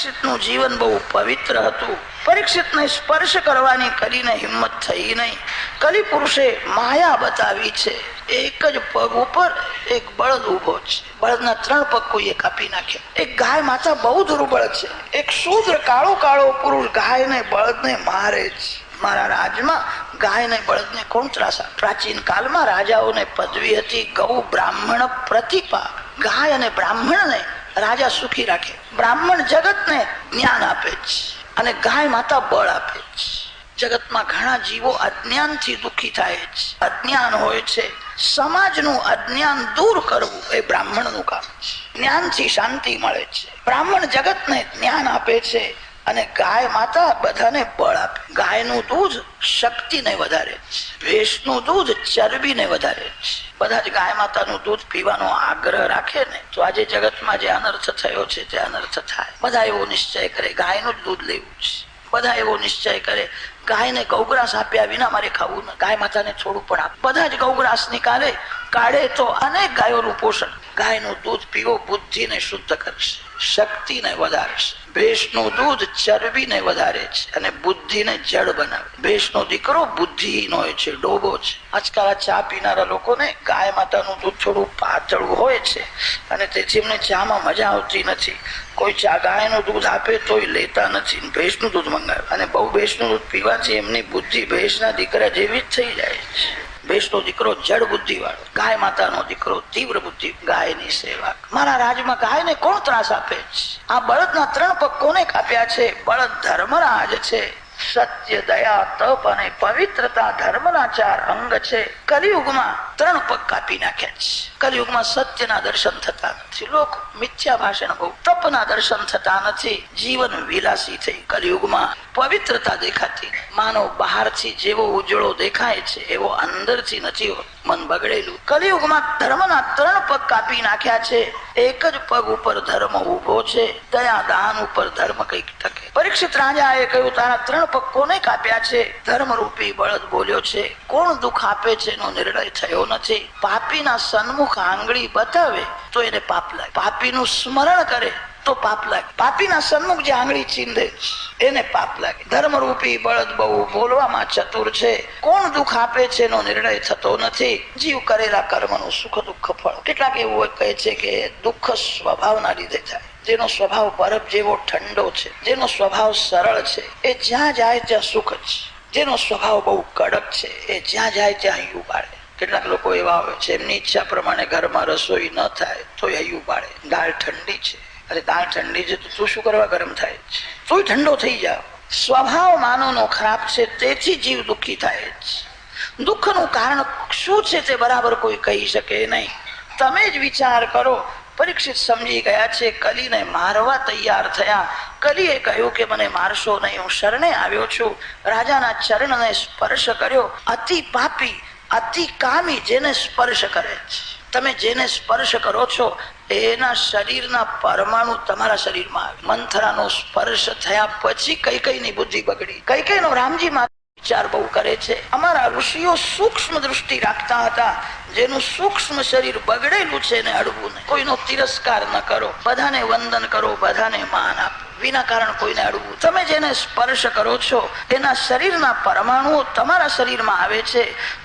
પરીક્ષિતનું જીવન બહુ પવિત્ર હતું. પરીક્ષિતને સ્પર્શ કરવાની કરીને હિંમત થઈ નહીં. કલી પુરુષે માયા બતાવી છે. એક જ પગ ઉપર એક બળદ ઊભો છે. બળદના ત્રણ પગ કોઈએ કાપી નાખ્યા. એક ગાય માતા બહુ દુર્બળ છે. એક શૂદ્ર કાળો કાળો પુરુષ ગાયને બળદને મારે છે. મારા રાજમાં ગાયને બળદને કોણ ત્રાસા? પ્રાચીન કાળમાં રાજાઓને પદવી હતી ગૌ બ્રાહ્મણ પ્રતિપા. ગાય અને બ્રાહ્મણને રાજા સુખી રાખે. બ્રાહ્મણ જગતને જ્ઞાન આપે છે અને ગાય માતા બળ આપે છે જગતમાં ઘણા જીવો અજ્ઞાનથી દુઃખી થાય છે અજ્ઞાન હોય છે. સમાજનું અજ્ઞાન દૂર કરવું એ બ્રાહ્મણનું કામ છે. જ્ઞાનથી શાંતિ મળે છે. બ્રાહ્મણ જગતને જ્ઞાન આપે છે. અને ગાય માતા બધાને બળ આપે. ગાયનું દૂધ શક્તિને વધારે, ભેંસનું દૂધ ચરબીને વધારે. બધા જ ગાય માતાનું દૂધ પીવાનો આગ્રહ રાખે ને, તો આજે જગતમાં જે અનર્થ થયો છે તે અનર્થ થાય. બધા એવો નિશ્ચય કરે, ગાયનું જ દૂધ લેવું છે. બધા એવો નિશ્ચય કરે, ગાયને ગૌગ્રાસ આપ્યા વિના મારે ખાવું ગાય માતાને થોડું પણ આપ. બધા જ ગૌગ્રાસ નીકાળે કાઢે તો અનેક ગાયોનું પોષણ ગાયનું દૂધ પીવો બુદ્ધિને શુદ્ધ કરશે શક્તિને વધારશે ભેંસનું દૂધ ચરબીને વધારે છે અને બુદ્ધિને જળ બનાવે ભેંસનો દીકરો બુદ્ધિનો છે ડોબો છે આજકાલ આ ચા પીનારા લોકોને ગાય માતાનું દૂધ થોડું પાતળું હોય છે અને તેથી એમને ચામાં મજા આવતી નથી કોઈ ચા ગાયનું દૂધ આપે તોય લેતા નથી ભેંસનું દૂધ મંગાવે અને બહુ ભેંસનું દૂધ પીવાથી એમની બુદ્ધિ ભેંસના દીકરા જેવી જ થઈ જાય છે ભેંસનો દીકરો જડ બુદ્ધિ વાળો ગાય માતાનો દીકરો તીવ્ર બુદ્ધિ, ગાયની સેવા. મારા રાજમાં ગાયને કોણ ત્રાસ આપે છે? આ બળદના ત્રણ પગ કોને કાપ્યા છે? બળદ ધર્મરાજ છે. સત્ય, દયા, તપ અને પવિત્રતા ધર્મના ચાર અંગ છે. કલિયુગમાં ત્રણ પગ કાપી નાખ્યા છે. કલિયુગમાં સત્યના દર્શન થતા નથી. લોકો મિથ્યા ભાષણ બહુ તપના દર્શન થતા નથી. જીવન વિલાસી થઈ કલયુગમાં પવિત્રતા દેખાતી. માનવ બહારથી જેવો ઉજળો દેખાય છે, એવો અંદરથી નથી મન બગડેલું. કલયુગમાં ધર્મના ત્રણ પગ કાપી નાખ્યા છે. એક જ પગ ઉપર ધર્મ ઊભો છે. દયા દાન ઉપર ધર્મ કંઈક ટકે. પરીક્ષિત રાજાએ કહ્યું, તારા ત્રણ પગ કોને કાપ્યા છે? ધર્મરૂપી બળદ બોલ્યો છે, કોણ દુઃખ આપે છે એનો નિર્ણય થયો નથી. પાપીના સન્મુખ આંગળી બતાવે તો એને પાપ લાગે. પાપીનું સ્મરણ કરે તો પાપ લાગે. પાપીના સન્મુખ જે આંગળી ચીંધે એને પાપ લાગે. ધર્મરૂપી બળદ બહુ બોલવામાં ચતુર છે. કોણ દુઃખ આપે છે એનો નિર્ણય થતો નથી. જીવ કરેલા કર્મનું સુખ દુઃખ ફળ. કેટલાક એવું કહે છે કે દુઃખ સ્વભાવના લીધે થાય. જેનો સ્વભાવ બરફ જેવો ઠંડો છે. જેનો સ્વભાવ સરળ છે. એ જ્યાં જાય ત્યાં સુખ જ જેનો સ્વભાવ બહુ કડક છે, એ જ્યાં જાય ત્યાં અહીં ઉપાડે કેટલાક લોકો એવા હોય છે, એમની ઈચ્છા પ્રમાણે ઘરમાં રસોઈ ન થાય, તો અહીં ઉપાડે દાળ ઠંડી છે. અરે તાર ઠંડી છે તો શું કરવા ગરમ થાય છે? તું ઠંડો થઈ જાવ. સ્વભાવ માનવનો ખરાબ છે, તેથી જીવ દુઃખી થાય છે. દુઃખનું કારણ શું છે તે બરાબર કોઈ કહી શકે નહીં. તમે જ વિચાર કરો. પરીક્ષિત સમજી ગયા છે, કલીને મારવા તૈયાર થયા. કલીએ કહ્યું કે મને મારશો નહીં, હું શરણે આવ્યો છું. રાજાના ચરણને સ્પર્શ કર્યો. અતિ પાપી, અતિ કામી જેને સ્પર્શ કરે છે. તમે જેને સ્પર્શ કરો છો, એના શરીરના પરમાણુ તમારા શરીરમાં આવે. મંથરાનો સ્પર્શ થયા પછી કઈ કઈ ની બુદ્ધિ બગડી? કઈ કઈ નો રામજી વિચાર બહુ કરે છે. અમારા ઋષિઓ સૂક્ષ્મ દૃષ્ટિ રાખતા હતા. જેનું સૂક્ષ્મ શરીર બગડેલું છે એને અડવું ને કોઈનો તિરસ્કાર ન કરો. બધાને વંદન કરો, બધાને માન આપો. વિના કારણ કોઈને અડવું. તમે જેને સ્પર્શ કરો છો એના શરીરના પરમાણુઓ તમારા શરીરમાં આવે છે.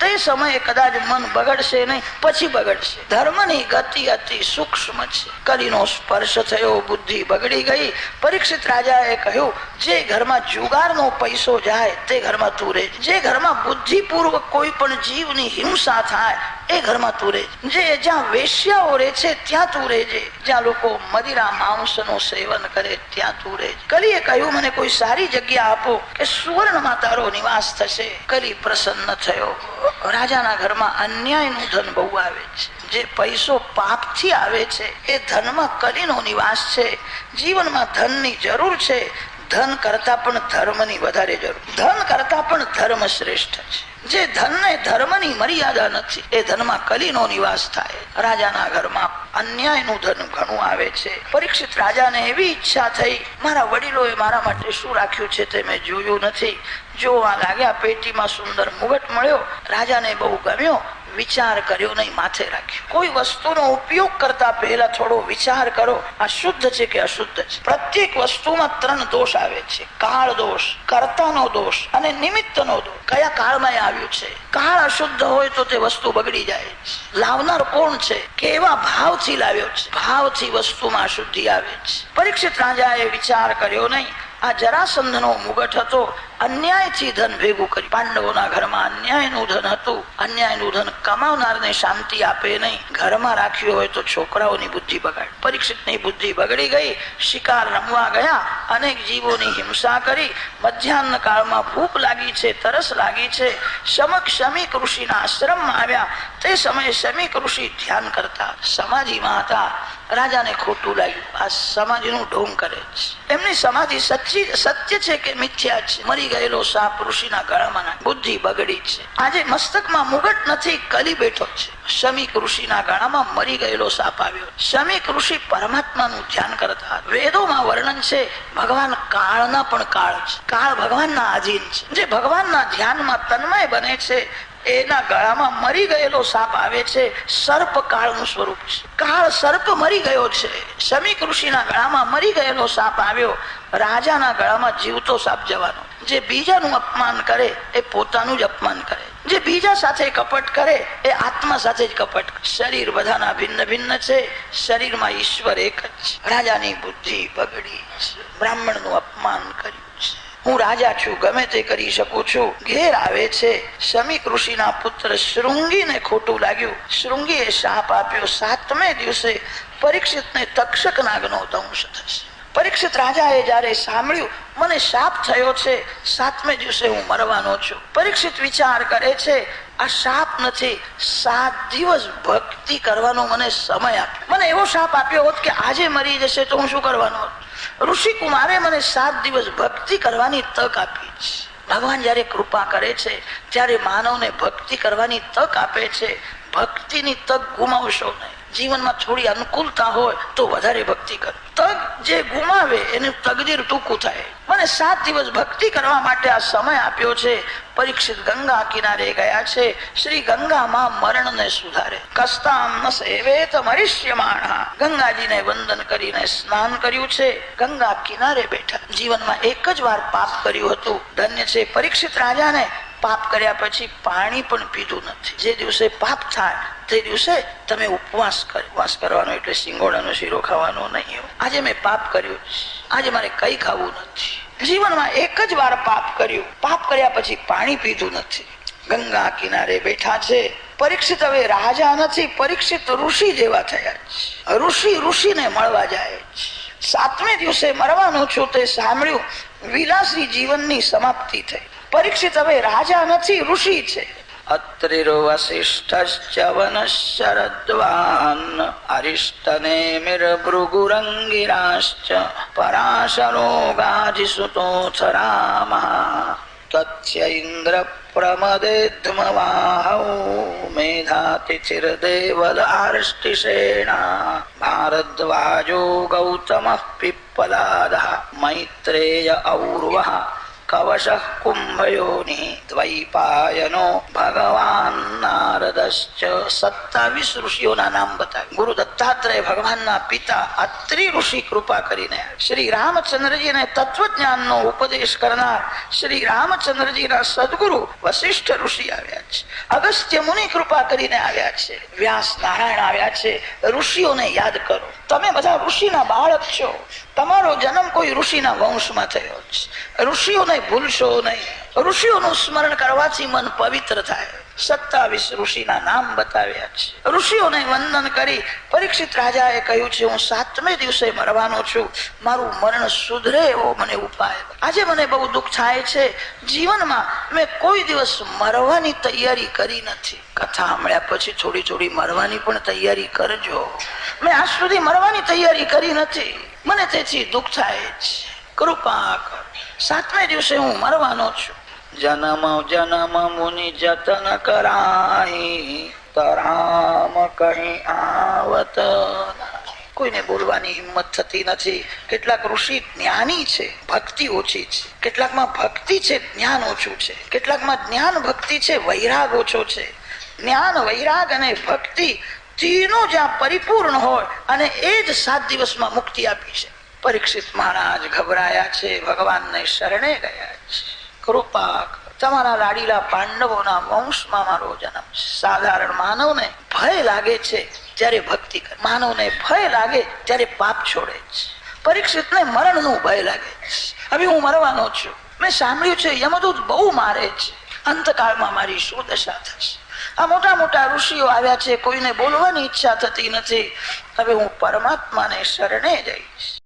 તે સમયે કદાચ મન બગડશે નહીં, પછી બગડશે. ધર્મની ગતિ અતિ સૂક્ષ્મ છે. કલીનો સ્પર્શ થયો, બુદ્ધિ બગડી ગઈ. પરીક્ષિત રાજાએ કહ્યું, જે ઘરમાં જુગારનો પૈસો જાય, તે ઘરમાં તું રહે જે ઘરમાં બુદ્ધિપૂર્વક કોઈ પણ જીવની હિંસા થાય એ ઘરમાં તું રહેજે. જે જ્યાં વેશ્યાઓ રહે છે ત્યાં તું રહેજે. જ્યાં લોકો મદિરા માંસનું સેવન કરે, ત્યાં તું રહેજે. કલીએ કહ્યું, મને કોઈ સારી જગ્યા આપો કે સુવર્ણમાં તારો નિવાસ થશે. કલી પ્રસન્ન થયો. રાજાના ઘરમાં અન્યાયનું ધન બહુ આવે છે. જે પૈસો પાપથી આવે છે, એ ધનમાં કલીનો નિવાસ છે. જીવનમાં ધનની જરૂર છે. ધન કરતા પણ ધર્મની વધારે જરૂર. ધન કરતા પણ ધર્મ શ્રેષ્ઠ છે. જે ધનને ધર્મની મર્યાદા નથી, એ ધનમાં કલીનો નિવાસ થાય. રાજાના ઘરમાં અન્યાયનું ધન ઘણું આવે છે. પરીક્ષિત રાજાને એવી ઈચ્છા થઈ, મારા વડીલોએ મારા માટે શું રાખ્યું છે તે મેં જોયું નથી. જોવા લાગ્યા પેટીમાં સુંદર મુગટ મળ્યો, રાજાને બહુ ગમ્યો વિચાર કર્યો નહીં, માથે રાખ્યો. કોઈ વસ્તુનો ઉપયોગ કરતા પહેલા થોડો વિચાર કરો. આ શુદ્ધ છે કે અશુદ્ધ છે? પ્રત્યેક વસ્તુમાં ત્રણ દોષ આવે છે. કાળ દોષ, કર્તાનો દોષ અને નિમિત્તનો દોષ. કયા કાળમાં આવ્યું છે? કાળ અશુદ્ધ હોય તો તે વસ્તુ બગડી જાય છે. લાવનાર કોણ છે? કેવા ભાવથી લાવ્યો છે? ભાવથી વસ્તુમાં અશુદ્ધિ આવે છે. પરીક્ષિત રાજાએ વિચાર કર્યો નહીં. આ જરાસંધનો મુગટ હતો. અન્યાયથી ધન ભેગું કરી પાંડવોના ઘરમાં અન્યાયનું ધન હતું. અન્યાયનું ધન કમાવનારને શાંતિ આપે નહીં. ઘરમાં રાખ્યું હોય તો છોકરાઓની બુદ્ધિ બગાડ. પરીક્ષિતની બુદ્ધિ બગડી ગઈ, શિકાર રમવા ગયા, અનેક જીવોની હિંસા કરી. મધ્યાહન કાળમાં ભૂખ લાગી છે, તરસ લાગી છે. સમક શમીક ઋષિના આશ્રમમાં આવ્યા. તે સમયે શમીક ઋષિ ધ્યાન કરતા સમાધિમાં હતા. રાજાને ખોટું લાગ્યું. આ સમાધિનું ઢોંગ કરે છે. એમની સમાધિ સચ્ચી સત્ય છે કે મિથ્યા છે? મરી ગયેલો સાપ ઋષિના ગળામાં બુદ્ધિ બગડી છે. આજે મસ્તકમાં મુગટ નથી, કલી બેઠો છે. શમીક ઋષિના ગળામાં મરી ગયેલો સાપ આવ્યો. શમીક ઋષિ પરમાત્માનું ધ્યાન કરતા. વેદોમાં વર્ણન છે, ભગવાન કાળના પણ કાળ છે. કાળ ભગવાનના આધીન છે. જે ભગવાનના ધ્યાનમાં તન્મય બને છે એના ગળામાં મરી ગયેલો સાપ આવે છે, સર્પ કાળનું સ્વરૂપ છે. કાળ સર્પ મરી ગયો છે. શમી ઋષિના ગળામાં મરી ગયેલો સાપ આવ્યો. રાજાના ગળામાં જીવતો સાપ જવાનો. જે બીજાનું અપમાન કરે, એ પોતાનું જ અપમાન કરે. જે બીજા સાથે કપટ કરે, એ આત્મા સાથે જ કપટ. શરીર બધાના ભિન્ન ભિન્ન છે. શરીરમાં ઈશ્વર એક જ છે. રાજાની બુદ્ધિ બગડી બ્રાહ્મણનું અપમાન કર્યું. હું રાજા છું, ગમે તે કરી શકું છું. ઘેર આવે છે. શમી ઋષિના પુત્ર શૃંગીને ખોટું લાગ્યું. શૃંગીએ શાપ આપ્યો. સાતમે દિવસે પરીક્ષિતને તક્ષક નાગનો દંશ થશે. પરીક્ષિત રાજાએ જ્યારે સાંભળ્યું, મને શાપ થયો છે. સાતમે દિવસે હું મરવાનો છું. પરીક્ષિત વિચાર કરે છે, આ શાપ નથી. સાત દિવસ ભક્તિ કરવાનો મને સમય આપ્યો. મને એવો શાપ આપ્યો હોત કે આજે મરી જશે તો હું શું કરવાનો? હોત ઋષિ કુમારે મને સાત દિવસ ભક્તિ કરવાની તક આપી છે. ભગવાન જ્યારે કૃપા કરે છે, ત્યારે માનવને ભક્તિ કરવાની તક આપે છે. ભક્તિની તક ગુમાવશો નહીં. જીવનમાં થોડી અનુકૂળતા હોય તો વધારે ભક્તિ કરો. તગ જે ગુમાવે એનું તકદીર ટૂંકું થાય. મને સાત દિવસ ભક્તિ કરવા માટે આ સમય આપ્યો છે. પરીક્ષિત ગંગા કિનારે ગયા છે. શ્રી ગંગામાં મરણને સુધારે. કસ્તામ ન સેવેત મરિષ્યમાણા. ગંગાજીને વંદન કરીને સ્નાન કર્યું છે. ગંગા કિનારે બેઠા. જીવનમાં એક જ વાર પાપ કર્યું હતું. ધન્ય છે પરીક્ષિત રાજાને પાપ કર્યા પછી પાણી પણ પીધું નથી. જે દિવસે પાપ થાય, તે દિવસે તમે ઉપવાસ કરો, ઉપવાસ કરવાનો એટલે સિંગોડાનો શીરો ખાવાનો નહીં આજે મેં પાપ કર્યું. આજે મારે કઈ ખાવું નથી. જીવનમાં એક જ વાર પાપ કર્યું. પાપ કર્યા પછી પાણી પીધું નથી. ગંગા કિનારે બેઠા છે. પરીક્ષિત હવે રાજા નથી, પરીક્ષિત ઋષિ જેવા થયા છે. ઋષિ ઋષિને મળવા જાય સાતમે દિવસે મરવાનું છું તે સાંભળ્યું. વિલાસી જીવનની સમાપ્તિ થઈ. પરીક્ષિત હવે રાજા નથી ઋષિ છે અત્રિર્વશિષ્ઠશ્ચ વનશરદ્વાન અરિષ્ટનેમિર ભૃગુરંગિરાશ્ચ પરાશરો ગાજીસુતોથ રામઃ તથ્ય ઇન્દ્ર પ્રમદેધ્મવાહૌ મેધાતિથિર્દેવલ આર્ષ્ટિષેણા ભારદ્વાજો ગૌતમઃ પિપ્પલાદः મૈત્રેય ઔર્વः કવશ કુંભયોની દ્વૈપાયનો ભગવાન નારદશ્ચ સત્તાવીસ ઋષિઓના નામ બતાવ્યા ગુરુ ભગવાનના પિતા અત્રિ ઋષિ કૃપા કરીને. શ્રી રામચંદ્રજીને તત્વજ્ઞાનનો ઉપદેશ કરનાર શ્રી રામચંદ્રજીના સદગુરુ વશિષ્ઠ ઋષિ આવ્યા છે અગસ્ત્ય મુનિ કૃપા કરીને આવ્યા છે વ્યાસ નારાયણ આવ્યા છે ઋષિઓને યાદ કરો તમે બધા ઋષિના બાળક છો તમારો જન્મ કોઈ ઋષિના વંશમાં થયો છે ઋષિઓને ભૂલશો નહીં. ઋષિઓનું સ્મરણ કરવાથી મન પવિત્ર થાય. સત્તાવીસ ઋષિના નામ બતાવ્યા છે. ઋષિઓને વંદન કરી પરીક્ષિત રાજાએ કહ્યું છે, હું સાતમે દિવસે મરવાનો છું. મારું મરણ સુધરે એવો મને ઉપાય. આજે મને બહુ દુઃખ થાય છે. જીવનમાં મેં કોઈ દિવસ મરવાની તૈયારી કરી નથી. કથા સાંભળ્યા પછી થોડી થોડી મરવાની પણ તૈયારી કરજો. મેં આજ સુધી મરવાની તૈયારી કરી નથી. મને તેથી દુઃખ થાય છે. કૃપા કર. સાતમે દિવસે હું મરવાનો છું. જન્મ જનમ મુનિ જતન કરાહી તરામ કહી આવત કોઈને બોલવાની હિંમત થતી નથી. કેટલાક ઋષિ જ્ઞાની છે ભક્તિ ઓછી છે. કેટલાકમાં ભક્તિ છે જ્ઞાન ઓછું છે. કેટલાકમાં જ્ઞાન ભક્તિ છે વૈરાગ ઓછો છે. જ્ઞાન વૈરાગ અને ભક્તિ તીનું જ્યાં પરિપૂર્ણ હોય અને એ જ સાત દિવસમાં મુક્તિ આપી છે. પરીક્ષિત મહારાજ ગભરાયા છે, ભગવાનને શરણે ગયા છે. કૃપા તમારા લાડીલા પાંડવોના વંશમાં મારો જન્મ સાધારણ માનવને ભય લાગે છે જ્યારે ભક્તિ કરે. માનવને ભય લાગે ત્યારે પાપ છોડે છે. પરીક્ષિતને મરણનું ભય લાગે છે. હવે હું મરવાનો છું. મેં સાંભળ્યું છે યમદૂત બહુ મારે છે. અંતકાળમાં મારી શું દશા થશે? આ મોટા મોટા ઋષિઓ આવ્યા છે. કોઈને બોલવાની ઈચ્છા થતી નથી. હવે હું પરમાત્માને શરણે જઈશ.